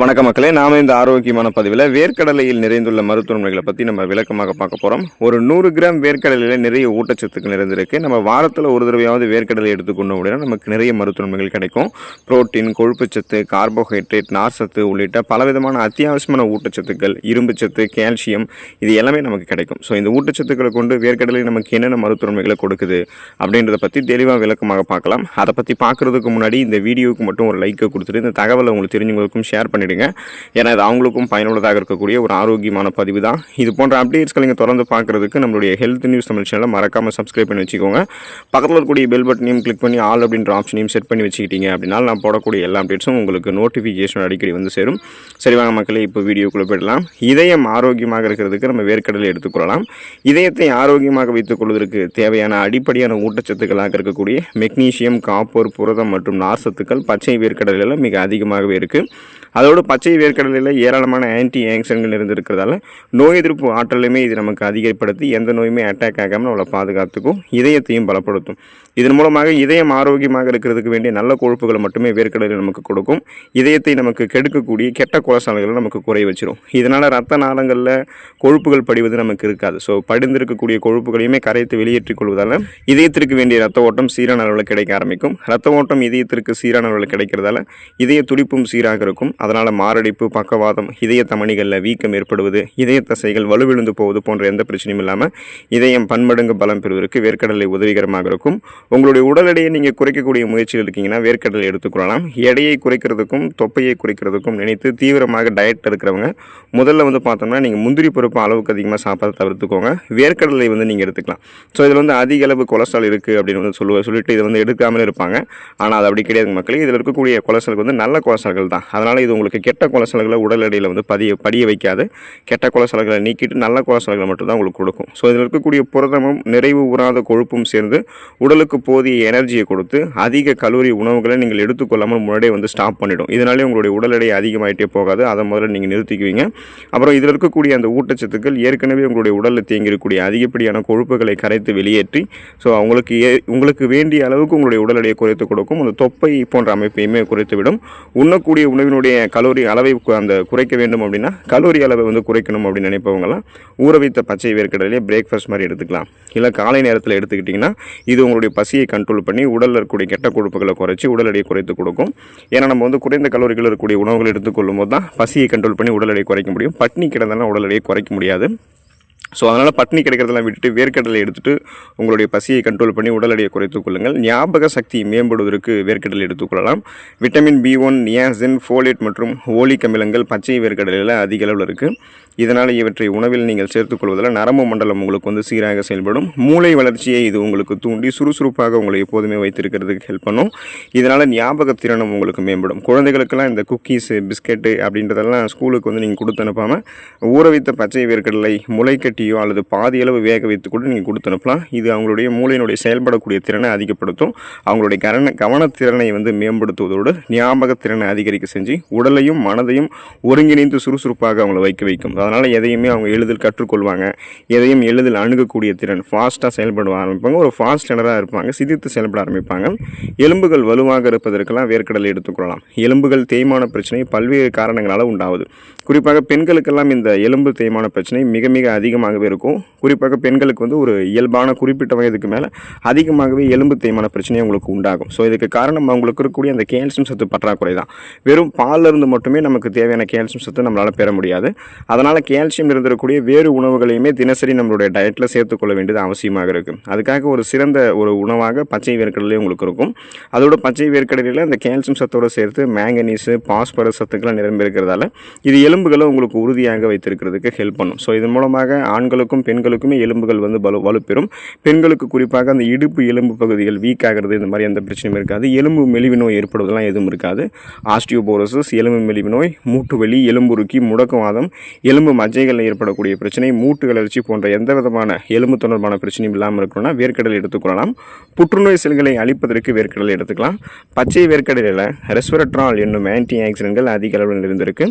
வணக்க மக்களே நாம இந்த ஆரோக்கியமான பதிவில் வேர்க்கடலையில் நிறைந்துள்ள மருத்துவமனைகளை பற்றி நம்ம விளக்கமாக பார்க்க போகிறோம் ஒரு நூறு கிராம் வேர்க்கடலையில் நிறைய ஊட்டச்சத்துக்கள் நிறைந்திருக்கு. நம்ம வாரத்தில் ஒரு தடவையாவது வேர்க்கடலை எடுத்துக்கொண்டோம் அப்படின்னா நமக்கு நிறைய மருத்துவமனைகள் கிடைக்கும். புரோட்டீன் கொழுப்புச்சத்து கார்போஹைட்ரேட் நார்சத்து உள்ளிட்ட பலவிதமான அத்தியாவசியமான ஊட்டச்சத்துக்கள் இரும்புச்சத்து கால்சியம் இது எல்லாமே நமக்கு கிடைக்கும். ஸோ இந்த ஊட்டச்சத்துக்களை கொண்டு வேர்க்கடலை நமக்கு என்னென்ன மருத்துவமனைகளை கொடுக்குது அப்படின்றத பற்றி தெளிவாக விளக்கமாக பார்க்கலாம். அதை பற்றி பார்க்குறதுக்கு முன்னாடி இந்த வீடியோவுக்கு மட்டும் ஒரு லைக்கை கொடுத்துட்டு இந்த தகவலை உங்களுக்கு தெரிஞ்சவங்களுக்கும் ஷேர் பண்ணி பண்ணிவிடுங்க ஏன்னா இது அவங்களுக்கும் பயனுள்ளதாக இருக்கக்கூடிய ஒரு ஆரோக்கியமான பதிவு தான் இது போன்ற அப்டேட்ஸ்களை நீங்கள் தொடர்ந்து பார்க்குறதுக்கு நம்மளுடைய ஹெல்த் நியூஸ் தமிழ் சேனலை மறக்காமல் சப்ஸ்கிரைப் பண்ணி வச்சுக்கோங்க. பக்கத்தில் இருக்கக்கூடிய பெல் பட்டனையும் கிளிக் பண்ணி ஆல் அப்படின்ற ஆப்ஷனையும் செட் பண்ணி வச்சுக்கிட்டீங்க அப்படின்னா நான் போடக்கூடிய எல்லா அப்டேட்ஸும் உங்களுக்கு நோட்டிஃபிகேஷன் அடிக்கடி வந்து சேரும். சரி வாங்க மக்களே இப்போ வீடியோக்குள்ளே போயிடலாம். இதயம் ஆரோக்கியமாக இருக்கிறதுக்கு நம்ம வேர்க்கடலை எடுத்துக்கொள்ளலாம் இதயத்தை ஆரோக்கியமாக வைத்துக் கொள்வதற்கு தேவையான அடிப்படையான ஊட்டச்சத்துக்களாக இருக்கக்கூடிய மெக்னீஷியம் காப்பர் புரதம் மற்றும் நார்சத்துக்கள் பச்சை வேர்க்கடலையில் மிக அதிகமாகவே இருக்குது அதோடு பச்சை வேர்க்கடலையில் ஏராளமான ஆன்டி ஆக்சிடென்ட்கள் இருந்திருக்கிறதால நோய் எதிர்ப்பு ஆற்றலையுமே இது நமக்கு அதிகப்படுத்தி எந்த நோயுமே அட்டாக் ஆகாமல் நம்மளை பாதுகாத்துக்கும் இதயத்தையும் பலப்படுத்தும். இதன் மூலமாக இதயம் ஆரோக்கியமாக இருக்கிறதுக்கு வேண்டிய நல்ல கொழுப்புகளை மட்டுமே வேர்க்கடலை நமக்கு கொடுக்கும். இதயத்தை நமக்கு கெடுக்கக்கூடிய கெட்ட கொலஸ்ட்ரால்களை நமக்கு குறைய வச்சிடும் இதனால் ரத்த நாளங்களில் கொழுப்புகள் படிவது நமக்கு இருக்காது. ஸோ படிந்திருக்கக்கூடிய கொழுப்புகளையுமே கரைத்து வெளியேற்றிக் கொள்வதால் இதயத்திற்கு வேண்டிய ரத்த ஓட்டம் சீரான அளவில் கிடைக்க ஆரம்பிக்கும். ரத்த ஓட்டம் இதயத்திற்கு சீரான அளவில் கிடைக்கிறதால இதய துடிப்பும் சீராக இருக்கும். அதனால் மாரடைப்பு பக்கவாதம் இதய தமணிகளில் வீக்கம் ஏற்படுவது இதய தசைகள் வலுவிழுந்து போவது போன்ற எந்த பிரச்சனையும் இல்லாமல் இதயம் பன்மடங்கு பலம் பெறுவதற்கு வேர்க்கடலை உதவிகரமாக இருக்கும். உங்களுடைய உடல் எடையை நீங்கள் குறைக்கக்கூடிய முயற்சியில் இருக்கீங்கன்னா வேர்க்கடலை எடுத்துக்கொள்ளலாம் எடையை குறைக்கிறதுக்கும் தொப்பையை குறைக்கிறதுக்கும் நினைத்து தீவிரமாக டயட் இருக்கிறவங்க முதல்ல வந்து பார்த்தோம்னா நீங்கள் முந்திரி பருப்பு அளவுக்கு அதிகமாக சாப்பிட தவிர்த்துக்கோங்க. வேர்க்கடலை வந்து நீங்கள் எடுத்துக்கலாம். ஸோ இதில் வந்து அதிக அளவு கொலஸ்ட்ரால் இருக்குது அப்படின்னு வந்து சொல்லுவ சொல்லிட்டு இதை வந்து எடுக்காமலே இருப்பாங்க. ஆனால் அது அப்படி கிடையாது மக்களே. இதில் இருக்கக்கூடிய கொலஸ்ட்ரால் வந்து நல்ல கொலஸ்ட்ரால்கள் தான். அதனால் இது உங்களுக்கு கெட்ட கொலசலங்களை உடல் எடையில் வந்து பதிய படிய வைக்காது. கெட்ட கொலசலங்களை நீக்கிட்டு நல்ல கொலசலங்களை மட்டும்தான் உங்களுக்கு கொடுக்கும். ஸோ இதில் இருக்கக்கூடிய புரதமும் நிறைவு உறாத கொழுப்பும் சேர்ந்து உடலுக்கு போதிய எனர்ஜியை கொடுத்து அதிக கலோரி உணவுகளை நீங்கள் எடுத்துக்கொள்ளாமல் முன்னாடியே வந்து ஸ்டாப் பண்ணிடும். இதனாலே உங்களுடைய உடல் எடை அதிகமாகிட்டே போகாது. அதை முதல்ல நீங்கள் நிறுத்திக்குவீங்க. அப்புறம் இதில் இருக்கக்கூடிய அந்த ஊட்டச்சத்துக்கள் ஏற்கனவே உங்களுடைய உடலில் தேங்கியிருக்கக்கூடிய அதிகப்படியான கொழுப்புகளை கரைத்து வெளியேற்றி ஸோ அவங்களுக்கு ஏ உங்களுக்கு வேண்டிய அளவுக்கு உங்களுடைய உடல் எடையை குறைத்து கொடுக்கும். அந்த தொப்பை போன்ற அமைப்பையுமே குறைத்து விடும் உண்ணக்கூடிய உணவினுடைய கலோரி அளவை அந்த குறைக்க வேண்டும் அப்படின்னா கலோரி அளவை வந்து குறைக்கணும் அப்படின்னு நினைப்பவங்கலாம் ஊற வைத்த பச்சை வேர்க்கடலையே பிரேக்ஃபாஸ்ட் மாதிரி எடுத்துக்கலாம். இல்லை காலை நேரத்தில் எடுத்துக்கிட்டிங்கன்னா இது உங்களுடைய பசியை கண்ட்ரோல் பண்ணி உடலில் இருக்கக்கூடிய கெட்ட கொழுப்புகளை குறைச்சி உடல் எடையை குறைத்து கொடுக்கும். ஏன்னா நம்ம வந்து குறைந்த கலோரிகள் இருக்கக்கூடிய உணவுகள் எடுத்துக்கொள்ளும் போது தான் பசியை கண்ட்ரோல் பண்ணி உடல் எடையை குறைக்க முடியும். பட்னி கிடந்தாலும் உடல் எடையை குறைக்க முடியாது. ஸோ அதனால் பட்னி கிடைக்கிறதெல்லாம் விட்டுட்டு வேர்க்கடலை எடுத்துட்டு உங்களுடைய பசியை கண்ட்ரோல் பண்ணி உடல் எடையை குறைத்துக் கொள்ளுங்கள். ஞாபக சக்தியை மேம்படுவதற்கு வேர்க்கடலை எடுத்துக்கொள்ளலாம் vitamin B one niacin folate மற்றும் ஓலிக் அமிலங்கள் பச்சை வேர்க்கடலையில் அதிக அளவில் இருக்குது இதனால் இவற்றை உணவில் நீங்கள் சேர்த்துக்கொள்வதில் நரம்பு மண்டலம் உங்களுக்கு வந்து சீராக செயல்படும். மூளை வளர்ச்சியை இது உங்களுக்கு தூண்டி சுறுசுறுப்பாக உங்களை எப்போதுமே வைத்திருக்கிறதுக்கு ஹெல்ப் பண்ணும். இதனால் ஞாபக திறனும் உங்களுக்கு மேம்படும். குழந்தைகளுக்கெல்லாம் இந்த குக்கீஸு பிஸ்கெட்டு அப்படின்றதெல்லாம் ஸ்கூலுக்கு வந்து நீங்கள் கொடுத்து அனுப்பாமல் ஊற வைத்த பச்சை வேர்க்கடலை முளைக்கட்டி முளைக்கட்டியோ அல்லது பாதியளவு வேக வைத்து கூட நீங்கள் கொடுத்து அனுப்பலாம் இது அவங்களுடைய மூளையினுடைய செயல்படக்கூடிய திறனை அதிகப்படுத்தும். அவங்களுடைய கரண கவனத்திறனை வந்து மேம்படுத்துவதோடு ஞாபக திறனை அதிகரிக்க செஞ்சு உடலையும் மனதையும் ஒருங்கிணைந்து சுறுசுறுப்பாக அவங்கள வைக்க வைக்கும். அதனால் எதையுமே அவங்க எளிதில் கற்றுக்கொள்வாங்க. எதையும் எளிதில் அணுகக்கூடிய திறன் ஃபாஸ்ட்டாக செயல்பட ஆரம்பிப்பாங்க. ஒரு ஃபாஸ்ட் லேர்னராக இருப்பாங்க. சிதித்து செயல்பட ஆரம்பிப்பாங்க. எலும்புகள் வலுவாக இருப்பதற்கெல்லாம் வேர்க்கடலை எடுத்துக்கொள்ளலாம் எலும்புகள் தேய்மான பிரச்சனை பல்வேறு காரணங்களால் உண்டாகுது குறிப்பாக பெண்களுக்கெல்லாம் இந்த எலும்பு தேய்மான பிரச்சனை மிக மிக அதிகமாக அதிகமாகவே இருக்கும். குறிப்பாக பெண்களுக்கு வந்து ஒரு இயல்பான குறிப்பிட்ட வயதுக்கு மேலே அதிகமாகவே எலும்பு தேய்மான பிரச்சனையும் உங்களுக்கு உண்டாகும். ஸோ இதுக்கு காரணம் அவங்களுக்கு இருக்கக்கூடிய அந்த கேல்சியம் சத்து பற்றாக்குறை தான். வெறும் பால்ல இருந்து மட்டுமே நமக்கு தேவையான கேல்சியம் சத்து நம்மளால் பெற முடியாது. அதனால் கேல்சியம் இருந்திருக்கக்கூடிய வேறு உணவுகளையுமே தினசரி நம்மளுடைய டயட்டில் சேர்த்துக்கொள்ள வேண்டியது அவசியமாக இருக்குது அதுக்காக ஒரு சிறந்த ஒரு உணவாக பச்சை வேர்க்கடலை உங்களுக்கு இருக்கும். அதோட பச்சை வேர்க்கடலையில் அந்த கேல்சியம் சத்தோடு சேர்த்து மேங்கனீஸு பாஸ்பரஸ் சத்துக்கெல்லாம் நிரம்பி இருக்கிறதால இது எலும்புகளை உங்களுக்கு உறுதியாக வைத்திருக்கிறதுக்கு ஹெல்ப் பண்ணும். ஸோ இதன் மூலமாக ஆண்களுக்கும் பெண்களுக்குமே எலும்புகள் வந்து வலு வலுப்பெறும். பெண்களுக்கு குறிப்பாக அந்த இடுப்பு எலும்பு பகுதிகள் வீக் ஆகிறது இந்த மாதிரி எந்த பிரச்சனையும் இருக்காது. எலும்பு மெலிவு நோய் ஏற்படுவதெல்லாம் எதுவும் இருக்காது. ஆஸ்டியோபோரோசஸ் எலும்பு மெலிவு நோய் மூட்டு வலி எலும்புருக்கி முடக்குவாதம் எலும்பு மஜ்ஜைகளில் ஏற்படக்கூடிய பிரச்சனை மூட்டு வளர்ச்சி போன்ற எந்த விதமான எலும்பு தொடர்பான பிரச்சனையும் இல்லாமல் இருக்கணும்னா வேர்க்கடலை எடுத்துக்கொள்ளலாம் புற்றுநோய் செல்களை அழிப்பதற்கு வேர்க்கடலை எடுத்துக்கலாம். பச்சை வேர்க்கடலையில் ரெஸ்வரட்ரால் என்னும் ஆன்டி ஆக்சிடென்ட்கள் அதிக அளவில் இருந்திருக்கு.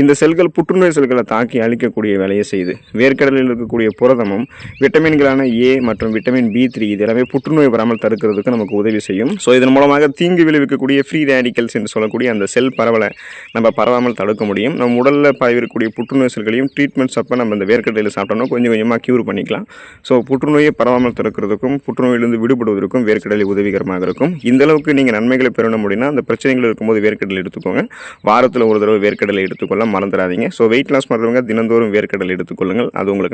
இந்த செல்கள் புற்றுநோய் செல்களை தாக்கி அழிக்கக்கூடிய வேலையை செய்யுது வேர்க்கடலில் வேர்க்கடலையில் இருக்கக்கூடிய புரதமும் விட்டமின்களான ஏ மற்றும் விட்டமின் பி த்ரீ இது எல்லாமே புற்றுநோய் வராமல் தடுக்கிறதுக்கு நமக்கு உதவி செய்யும். ஸோ இதன் மூலமாக தீங்கு விளைவிக்கக்கூடிய ஃப்ரீ ரேடிக்கல்ஸ் என்று சொல்லக்கூடிய அந்த செல் பரவலை நம்ம பரவாமல் தடுக்க முடியும். நம்ம உடலில் பரவிருக்கக்கூடிய புற்றுநோய் செல்களையும் ட்ரீட்மெண்ட்ஸ் அப்போ நம்ம இந்த வேர்க்கடையில் சாப்பிட்டோம்னா கொஞ்சம் கொஞ்சமாக க்யூர் பண்ணிக்கலாம். ஸோ புற்றுநோயை பரவாமல் தடுக்கிறதுக்கும் புற்றுநோயிலிருந்து விடுபடுவதற்கும் வேர்க்கடலை உதவிகரமாக இருக்கும். இந்த அளவுக்கு நீங்கள் நன்மைகளை பெறணும் அப்படின்னா அந்த பிரச்சனைகள் இருக்கும்போது வேர்க்கடலை எடுத்துக்கோங்க. வாரத்தில் ஒரு தடவை வேர்க்கடலை எடுத்துக்கொள்ள மறந்துடாதீங்க. ஸோ வெயிட் லாஸ் பண்ணுறவங்க தினந்தோறும் வேர்க்கடலை எடுத்துக்கொள்ளுங்கள். அது உங்களுக்கு